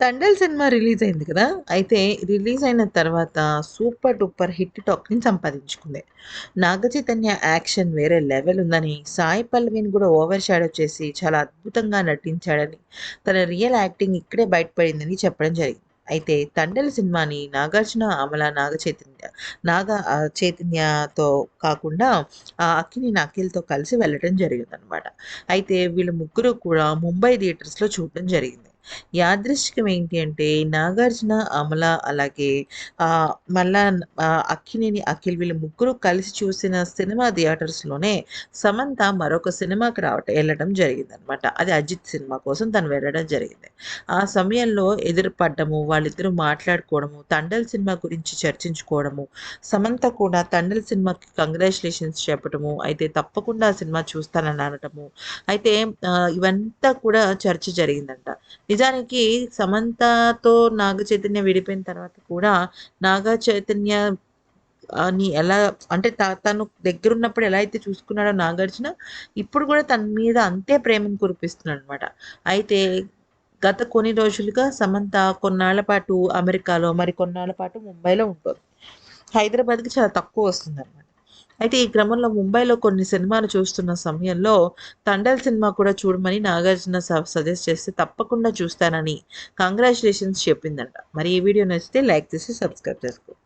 Thandel cinema release అయింది కదా! అయితే రిలీజ్ అయిన తర్వాత సూపర్ డూపర్ హిట్ టాక్‌ని సంపాదించుకుంది. నాగ చైతన్య యాక్షన్ వేరే లెవెల్ ఉందని, సాయి పల్లవిని కూడా ఓవర్ షాడో చేసి చాలా అద్భుతంగా నటించాడని, తన రియల్ యాక్టింగ్ ఇక్కడే బయటపడిందని చెప్పడం జరిగింది. అయితే తండల సినిమాని నాగార్జున, అమల, నాగ చైతన్య నాగ చైతన్యతో కాకుండా ఆ అక్కిని అఖిల్‌తో కలిసి వెళ్ళడం జరిగిందనమాట. అయితే వీళ్ళు ముగ్గురు కూడా ముంబై థియేటర్స్‌లో చూడడం జరిగింది. యాదృచ్చికం ఏంటి అంటే నాగార్జున, అమల అలాగే ఆహ్, మళ్ళా ఆహ్, అక్కినేని అఖిల్ వీళ్ళు ముగ్గురు కలిసి చూసిన సినిమా థియేటర్స్‌లోనే సమంత మరొక సినిమాకి రావటం ఎళ్ళడం జరిగిందనమాట. అది 'అజిత్' సినిమా కోసం తను వెళ్ళడం జరిగింది. ఆ సమయంలో ఎదురుపడ్డము వాళ్ళిద్దరూ మాట్లాడుకోవడము, తండల్ సినిమా గురించి చర్చించుకోవడము, సమంత కూడా తండల్ సినిమాకి కంగ్రాచ్యులేషన్స్ చెప్పటము, అయితే తప్పకుండా ఆ సినిమా చూస్తానని అనటము, అయితే ఆహ్, ఇవంతా కూడా చర్చ జరిగిందంట. నిజానికి సమంతతో నాగ చైతన్య విడిపోయిన తర్వాత కూడా నాగ చైతన్య అని ఎలా అంటే త తను దగ్గరున్నప్పుడు ఎలా అయితే చూసుకున్నాడో నాగార్జున, ఇప్పుడు కూడా తన మీద అంతే ప్రేమను కురిపిస్తున్నాడనమాట. అయితే గత కొన్ని రోజులుగా సమంత కొన్నాళ్ళ పాటు అమెరికాలో, మరి కొన్నాళ్ళ పాటు ముంబైలో ఉంటుంది హైదరాబాద్‌కి చాలా తక్కువ వస్తుందనమాట. అయితే ఈ క్రమంలో ముంబైలో కొన్ని సినిమాలు చూస్తున్న సమయంలో తండల్ సినిమా కూడా చూడమని నాగార్జున సజెస్ట్ చేస్తే తప్పకుండా చూస్తానని కంగ్రాచులేషన్స్ చెప్పిందంట. మరి ఈ వీడియో నచ్చితే లైక్ చేసి సబ్స్క్రైబ్ చేసుకోండి.